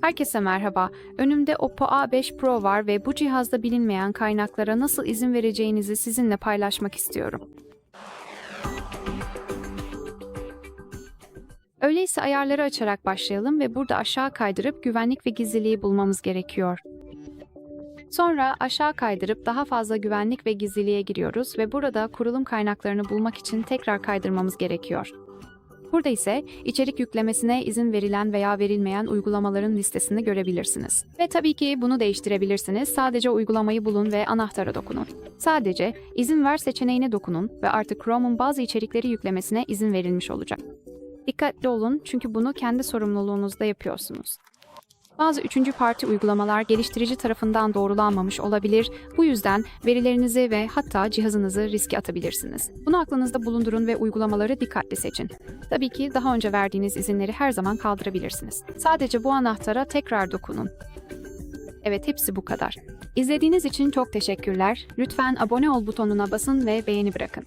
Herkese merhaba. Önümde Oppo A5 Pro var ve bu cihazda bilinmeyen kaynaklara nasıl izin vereceğinizi sizinle paylaşmak istiyorum. Öyleyse ayarları açarak başlayalım ve burada aşağı kaydırıp güvenlik ve gizliliği bulmamız gerekiyor. Sonra aşağı kaydırıp daha fazla güvenlik ve gizliliğe giriyoruz ve burada kurulum kaynaklarını bulmak için tekrar kaydırmamız gerekiyor. Burada ise içerik yüklemesine izin verilen veya verilmeyen uygulamaların listesini görebilirsiniz. Ve tabii ki bunu değiştirebilirsiniz. Sadece uygulamayı bulun ve anahtara dokunun. Sadece izin ver seçeneğine dokunun ve artık Chrome'un bazı içerikleri yüklemesine izin verilmiş olacak. Dikkatli olun çünkü bunu kendi sorumluluğunuzda yapıyorsunuz. Bazı üçüncü parti uygulamalar geliştirici tarafından doğrulanmamış olabilir. Bu yüzden verilerinizi ve hatta cihazınızı riske atabilirsiniz. Bunu aklınızda bulundurun ve uygulamaları dikkatli seçin. Tabii ki daha önce verdiğiniz izinleri her zaman kaldırabilirsiniz. Sadece bu anahtara tekrar dokunun. Evet, hepsi bu kadar. İzlediğiniz için çok teşekkürler. Lütfen abone ol butonuna basın ve beğeni bırakın.